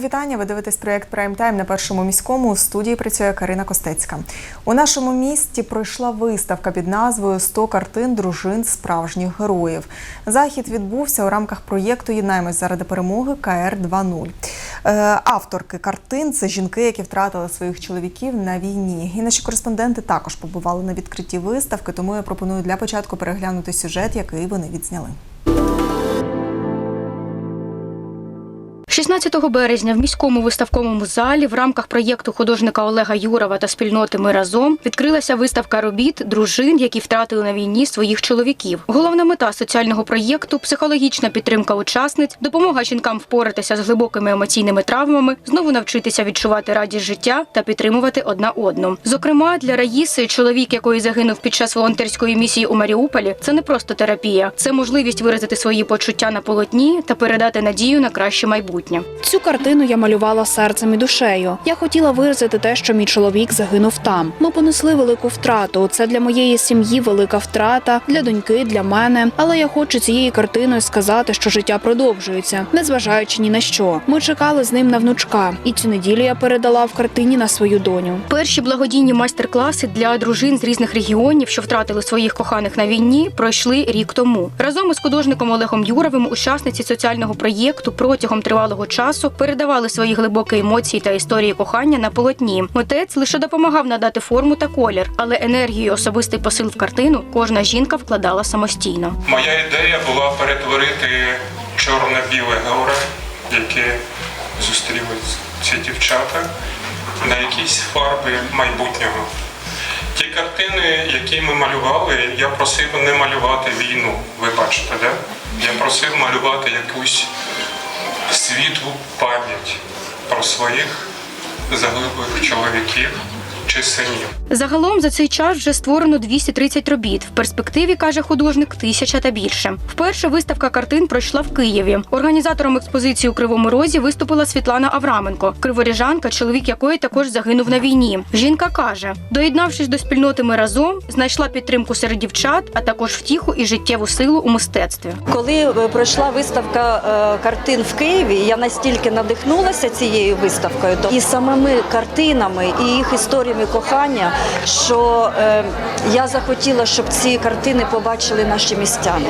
Вітання. Ви дивитесь проєкт Прайм Тайм на першому міському. У студії працює Карина Костецька. У нашому місті пройшла виставка під назвою «100 картин дружин справжніх героїв. Захід відбувся у рамках проєкту Єднаємось заради перемоги КР 2.0. Е, Авторки картин це жінки, які втратили своїх чоловіків на війні. І наші кореспонденти також побували на відкритті виставки, тому я пропоную для початку переглянути сюжет, який вони відзняли. 16 березня в міському виставковому залі в рамках проєкту художника Олега Юрова та спільноти Ми разом відкрилася виставка робіт дружин, які втратили на війні своїх чоловіків. Головна мета соціального проєкту психологічна підтримка учасниць, допомога жінкам впоратися з глибокими емоційними травмами, знову навчитися відчувати радість життя та підтримувати одна одну. Зокрема, для Раїси, чоловік якої загинув під час волонтерської місії у Маріуполі, це не просто терапія, це можливість виразити свої почуття на полотні та передати надію на краще майбутнє. Цю картину я малювала серцем і душею. Я хотіла виразити те, що мій чоловік загинув там. Ми понесли велику втрату. Це для моєї сім'ї велика втрата, для доньки, для мене. Але я хочу цією картиною сказати, що життя продовжується, незважаючи ні на що. Ми чекали з ним на внучка, і цю неділю я передала в картині на свою доню. Перші благодійні майстер-класи для дружин з різних регіонів, що втратили своїх коханих на війні, пройшли рік тому. Разом із художником Олегом Юровим, учасниці соціального проєкту протягом тривалого часу передавали свої глибокі емоції та історії кохання на полотні. Митець лише допомагав надати форму та колір, але енергію особистий посил в картину кожна жінка вкладала самостійно. Моя ідея була перетворити чорно-біле горе, яке зустріли ці дівчата, на якісь фарби майбутнього. Ті картини, які ми малювали, я просив не малювати війну. Ви бачите, да? Я просив малювати якусь світлу пам'ять про своїх загиблих чоловіків чи синів. Загалом за цей час вже створено 230 робіт. В перспективі каже художник тисяча та більше. Вперше виставка картин пройшла в Києві. Організатором експозиції у Кривому Розі виступила Світлана Авраменко, криворіжанка, чоловік якої також загинув на війні. Жінка каже, доєднавшись до спільноти ми разом, знайшла підтримку серед дівчат, а також втіху і життєву силу у мистецтві. Коли е, пройшла виставка е, картин в Києві, я настільки надихнулася цією виставкою то і самими картинами, і їх історіями кохання, що е, я захотіла, щоб ці картини побачили наші містяни.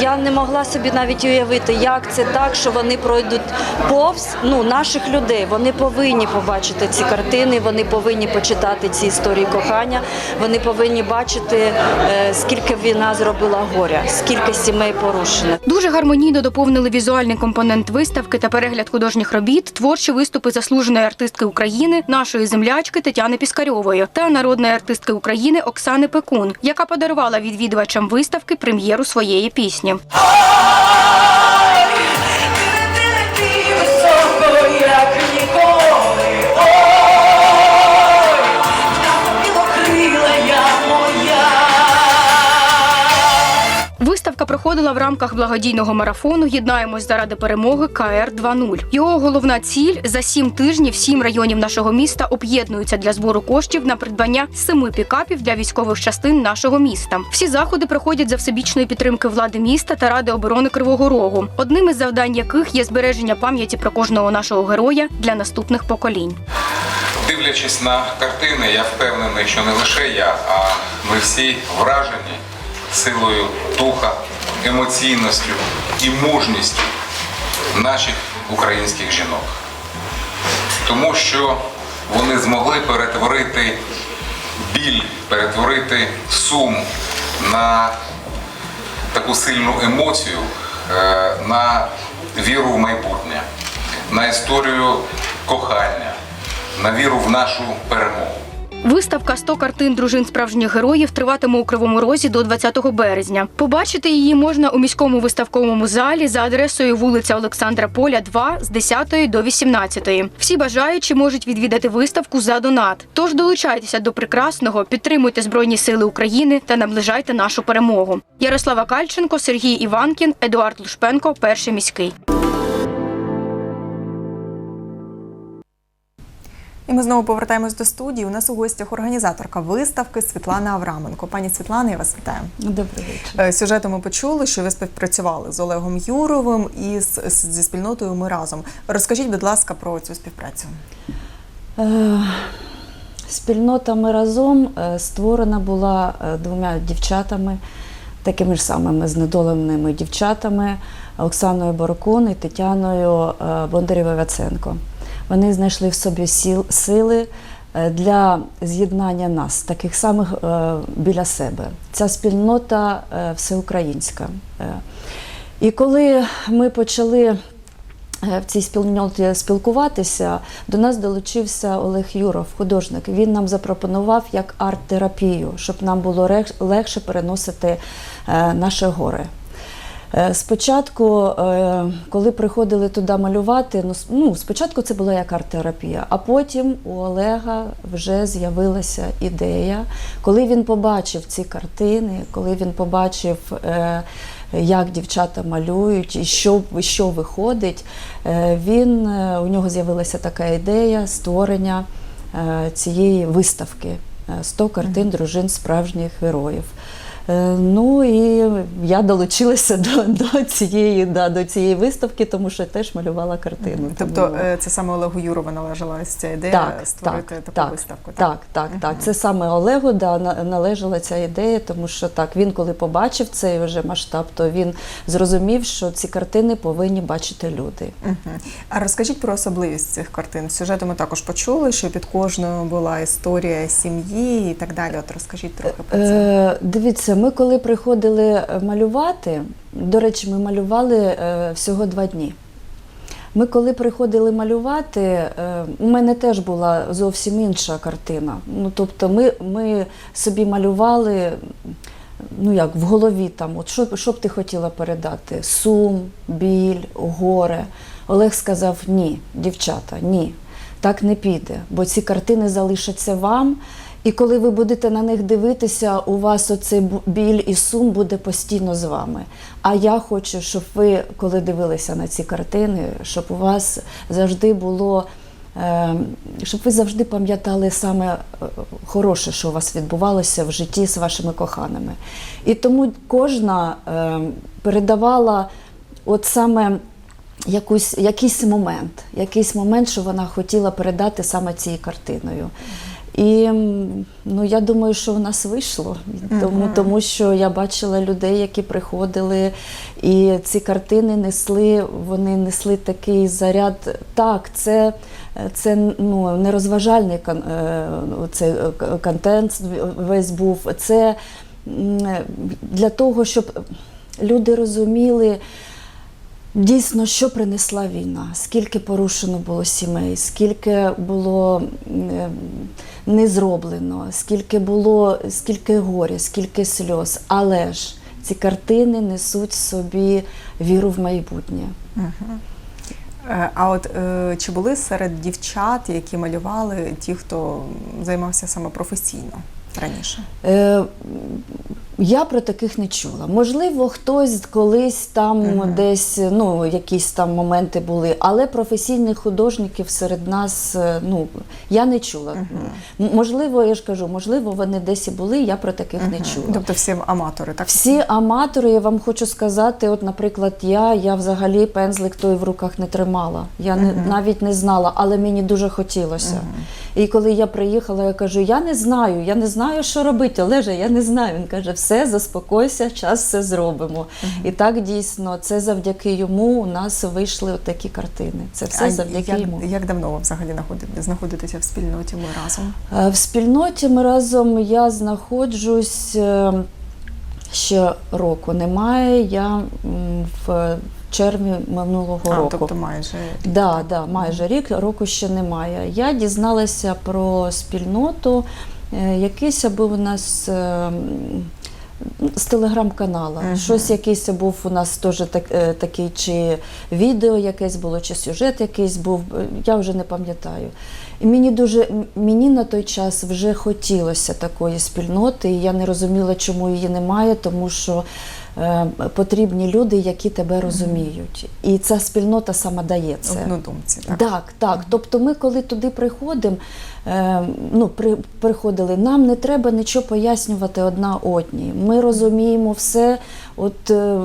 Я не могла собі навіть уявити, як це так, що вони пройдуть повз ну, наших людей. Вони повинні побачити ці картини, вони повинні почитати ці історії кохання, вони повинні бачити, е, скільки війна зробила горя, скільки сімей порушено. Дуже гармонійно доповнили візуальний компонент виставки та перегляд художніх робіт, творчі виступи заслуженої артистки України, нашої землячки Тетяни Піскарьової та народної артистки України Оксани Пекун, яка подарувала відвідувачам виставки прем'єру своєї пісні. Проходила в рамках благодійного марафону Єднаємось заради перемоги КР 2.0. Його головна ціль за сім тижнів сім районів нашого міста об'єднуються для збору коштів на придбання семи пікапів для військових частин нашого міста. Всі заходи проходять за всебічної підтримки влади міста та ради оборони Кривого Рогу, одним із завдань яких є збереження пам'яті про кожного нашого героя для наступних поколінь. Дивлячись на картини, я впевнений, що не лише я, а ми всі вражені силою духа, емоційністю і мужністю наших українських жінок. Тому що вони змогли перетворити біль, перетворити сум на таку сильну емоцію, е, на віру в майбутнє, на історію кохання, на віру в нашу перемогу. Виставка «100 картин дружин справжніх героїв триватиме у Кривому Розі до 20 березня. Побачити її можна у міському виставковому залі за адресою вулиця Олександра Поля, 2 з 10 до 18. Всі бажаючі можуть відвідати виставку за донат. Тож долучайтеся до прекрасного, підтримуйте Збройні Сили України та наближайте нашу перемогу. Ярослава Кальченко, Сергій Іванкін, Едуард Лушпенко, перший міський. І ми знову повертаємось до студії. У нас у гостях організаторка виставки Світлана Авраменко. Пані Світлана, я вас вітаю. Добрий вечір. Е, Сюжету ми почули, що ви співпрацювали з Олегом Юровим і з, зі спільнотою Ми разом. Розкажіть, будь ласка, про цю співпрацю. Е, Спільнота ми разом е, створена була двома дівчатами, такими ж самими знедоленими дівчатами Оксаною Борокун і Тетяною е, Бондарєва-Ваценко. Вони знайшли в собі сіл, сили е, для з'єднання нас, таких самих е, біля себе. Ця спільнота е, всеукраїнська. І коли ми почали в цій спільноті спілкуватися, до нас долучився Олег Юров, художник. Він нам запропонував як арт-терапію, щоб нам було легше переносити наше горе. Е, Спочатку, е, коли приходили туди малювати, ну, ну спочатку це була як арт-терапія, а потім у Олега вже з'явилася ідея, коли він побачив ці картини, коли він побачив, е, як дівчата малюють і що, що виходить, він, у нього з'явилася така ідея створення цієї виставки е, 100 картин дружин справжніх героїв. Е, Ну і я долучилася до, до, цієї, да, до цієї виставки, тому що теж малювала картину. Тобто Тому- е, це саме Олегу Юрову належала ця ідея так, створити так, таку так, виставку. Так, так, так. Це саме Олегу да, належала ця ідея, тому що так, він коли побачив цей вже масштаб, то він зрозумів, що ці картини повинні бачити люди. Мгм. А розкажіть про особливість цих картин. Сюжету ми також почули, що під кожною була історія сім'ї і так далі. От розкажіть трохи про це. Е, дивіться, ми коли приходили малювати, до речі, ми малювали е, всього два дні. Ми коли приходили малювати, е, у мене теж була зовсім інша картина. Ну, тобто ми, ми собі малювали, ну як в голові там, от що, що б ти хотіла передати? Сум, біль, горе. Олег сказав: ні, дівчата, ні, так не піде, бо ці картини залишаться вам. І коли ви будете на них дивитися, у вас оцей біль і сум буде постійно з вами. А я хочу, щоб ви, коли дивилися на ці картини, щоб у вас завжди було, е, щоб ви завжди пам'ятали саме е, хороше, що у вас відбувалося в житті з вашими коханими. І тому кожна е, передавала от саме якусь, якийсь момент, якийсь момент, що вона хотіла передати саме цією картиною. І ну, я думаю, що в нас вийшло, тому, тому що я бачила людей, які приходили, і ці картини несли, вони несли такий заряд. Так, це, це ну, не розважальний кон- е, це, е, контент весь був. Це для того, щоб люди розуміли. Дійсно, що принесла війна, скільки порушено було сімей, скільки було е, не зроблено, скільки було, скільки горя, скільки сльоз. Але ж ці картини несуть собі віру в майбутнє. Е, А от е, чи були серед дівчат, які малювали, ті, хто займався саме професійно раніше? Е, я про таких не чула. Можливо, хтось колись там десь ну, якісь там моменти були, але професійних художників серед нас е, ну, я не чула. М- Можливо, я ж кажу, можливо, вони десь і були, я про таких не чула. Тобто всі аматори, так? Всі аматори, я вам хочу сказати, от, наприклад, я, я взагалі пензлик той в руках не тримала. Я не, навіть не знала, але мені дуже хотілося. І коли я приїхала, я кажу: я не знаю, я не знаю, що робити, Олеже, я не знаю. Він каже, все, заспокойся, час все зробимо. І так дійсно, це завдяки йому у нас вийшли такі картини. Це все А завдяки як, йому. як давно ви взагалі знаходите- знаходитеся в спільноті ми разом? Е, В спільноті ми разом я знаходжусь е, ще року. Немає. Я в червні минулого А, року. тобто майже рік. Да, да, майже рік, року ще немає. Я дізналася про спільноту. е, Якийсь був у нас. З телеграм-канала. Щось якийсь був у нас теж так, е, такий, чи відео якесь було, чи сюжет якийсь був, е, я вже не пам'ятаю. І мені дуже мені на той час вже хотілося такої спільноти, і я не розуміла, чому її немає, тому що потрібні люди, які тебе розуміють. І ця спільнота сама дає це. Однодумці. Так. Так, так. Тобто ми, коли туди приходимо, е, ну, при, приходили, нам не треба нічого пояснювати одна одній. Ми розуміємо все, от е,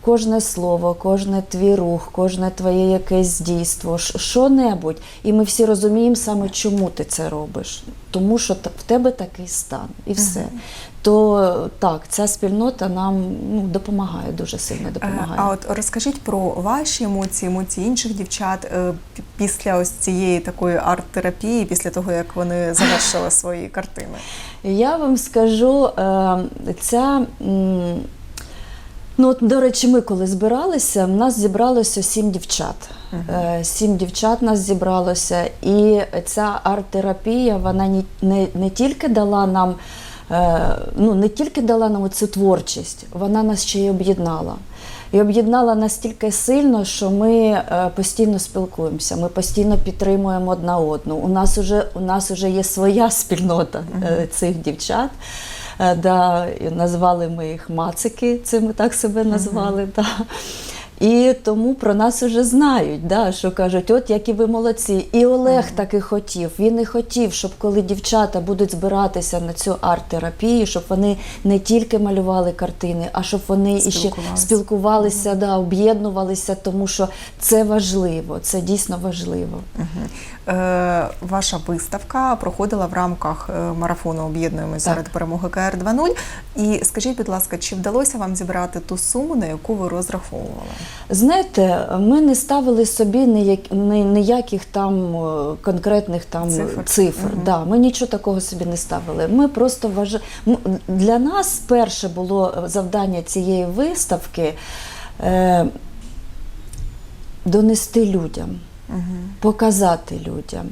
кожне слово, кожне твій рух, кожне твоє якесь дійство, що-небудь. І ми всі розуміємо саме, чому ти це робиш. Тому що в тебе такий стан і все. То так, ця спільнота нам ну, допомагає, дуже сильно Е, допомагає. А от розкажіть про ваші емоції, емоції інших дівчат е, після ось цієї такої арт-терапії, після того як вони завершили свої картини. Я вам скажу, е, ця. Ну, от, до речі, ми коли збиралися, в нас зібралося сім дівчат. Е, Сім дівчат нас зібралося, і ця арт-терапія вона не, не, не тільки дала нам, ну не тільки дала нам цю творчість, вона нас ще й об'єднала. І об'єднала настільки сильно, що ми е, постійно спілкуємося, ми постійно підтримуємо одна одну. У нас уже, у нас уже є своя спільнота е, цих дівчат. Е, Да, назвали ми їх мацики, це ми так себе назвали. Да. І тому про нас вже знають, да, що кажуть, от які ви молодці. І Олег таки хотів. Він не хотів, щоб коли дівчата будуть збиратися на цю арт-терапію, щоб вони не тільки малювали картини, а щоб вони іще Спілкувалися. спілкувалися, да, об'єднувалися, тому що це важливо, це дійсно важливо. Е, Ваша виставка проходила в рамках е, марафону Об'єднуємось Так. перемоги КР 2.0. І скажіть, будь ласка, чи вдалося вам зібрати ту суму, на яку ви розраховували? Знаєте, ми не ставили собі ніяких там е, конкретних там Цифр. цифр. Да, ми нічого такого собі не ставили. Ми просто вважаємо. Для нас перше було завдання цієї виставки е, донести людям, показати людям.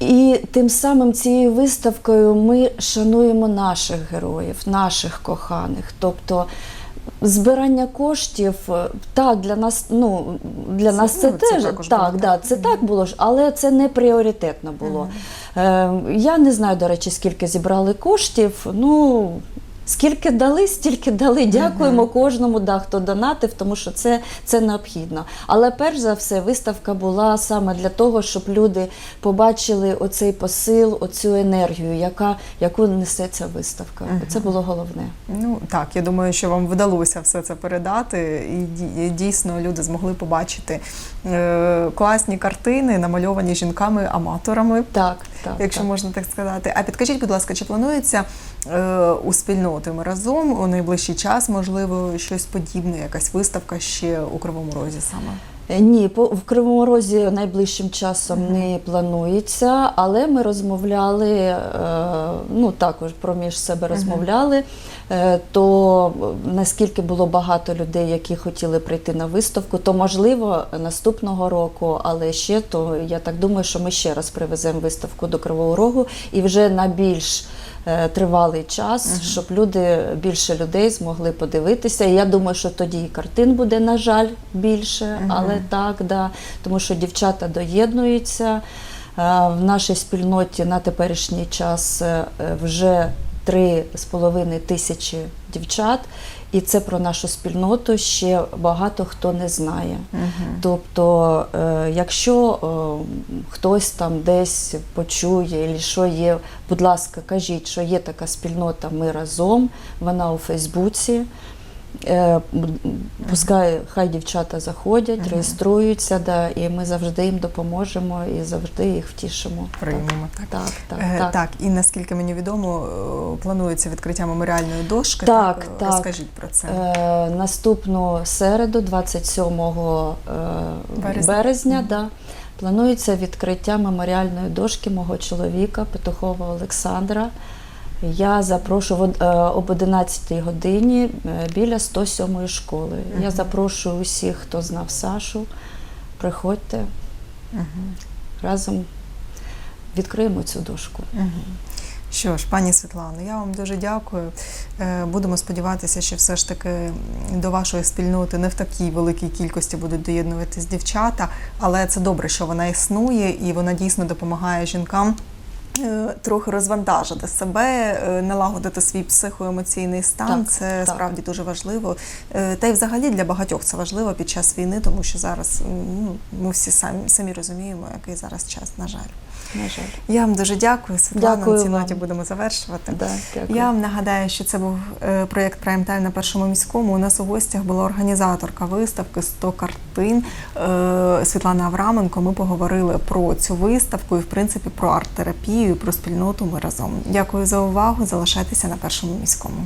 І тим самим цією виставкою ми шануємо наших героїв, наших коханих. Тобто збирання коштів, е, так, для нас, ну, для Це- нас це, ну, це теж так, так, да, так. це так було ж, але це не пріоритетно було. Е, я не знаю, до речі, скільки зібрали коштів. Ну, Скільки дали, стільки дали. Дякуємо кожному, да, хто донатив, тому що це, це необхідно. Але перш за все, виставка була саме для того, щоб люди побачили оцей посил, оцю енергію, яка, яку несе ця виставка. Це було головне. Ну так, я думаю, що вам вдалося все це передати, і і дійсно люди змогли побачити е, класні картини, намальовані жінками-аматорами. Так, так. Якщо так. можна так сказати. А підкажіть, будь ласка, чи планується е, у спільноти ми разом у найближчий час, можливо, щось подібне, якась виставка ще у Кривому Розі саме? Е, Ні, по- в Кривому Розі найближчим часом не планується, але ми розмовляли, е, ну також проміж себе розмовляли. е, То е, наскільки було багато людей, які хотіли прийти на виставку, то можливо наступного року, але ще то я так думаю, що ми ще раз привеземо виставку до Кривого Рогу і вже на більш е, тривалий час, щоб люди більше людей змогли подивитися. І я думаю, що тоді і картин буде, на жаль, більше, але так, да, тому що дівчата доєднуються. Е, В нашій спільноті на теперішній час е, вже три з половиною тисячі дівчат, і це про нашу спільноту ще багато хто не знає. Тобто, е, якщо е, хтось там десь почує, що є, будь ласка, кажіть, що є така спільнота Ми разом, вона у Фейсбуці. Е, Пускай хай дівчата заходять, реєструються, да, і ми завжди їм допоможемо і завжди їх втішимо. Приймемо, так. Так, так, Е, так. так, і наскільки мені відомо, е, планується відкриття меморіальної дошки. Так, Е, так. Розкажіть про це. Е, наступну середу, 27 е, Березня. березня, да, планується відкриття меморіальної дошки мого чоловіка Петухова Олександра. Я запрошую е, об 11 годині е, біля 107 школи. Я запрошую усіх, хто знав Сашу. Приходьте разом відкриємо цю дошку. Що ж, пані Світлано, я вам дуже дякую. Е, Будемо сподіватися, що все ж таки до вашої спільноти не в такій великій кількості будуть доєднуватись дівчата, але це добре, що вона існує і вона дійсно допомагає жінкам Трохи розвантажити себе, е, налагодити свій психоемоційний стан Так, це так. справді дуже важливо. Е, Та й взагалі для багатьох це важливо під час війни, тому що зараз ну, ми всі самі самі розуміємо, який зараз час, на жаль. На жаль. Я вам дуже дякую, Світлана. Дякую на цій ноті будемо завершувати. Да, дякую. Я вам нагадаю, що це був е, проєкт Прайм Тайм на першому міському. У нас у гостях була організаторка виставки «100 картин е, Світлана Авраменко. Ми поговорили про цю виставку і, в принципі, про арт-терапію, про спільноту. Ми разом. Дякую за увагу. Залишайтеся на першому міському.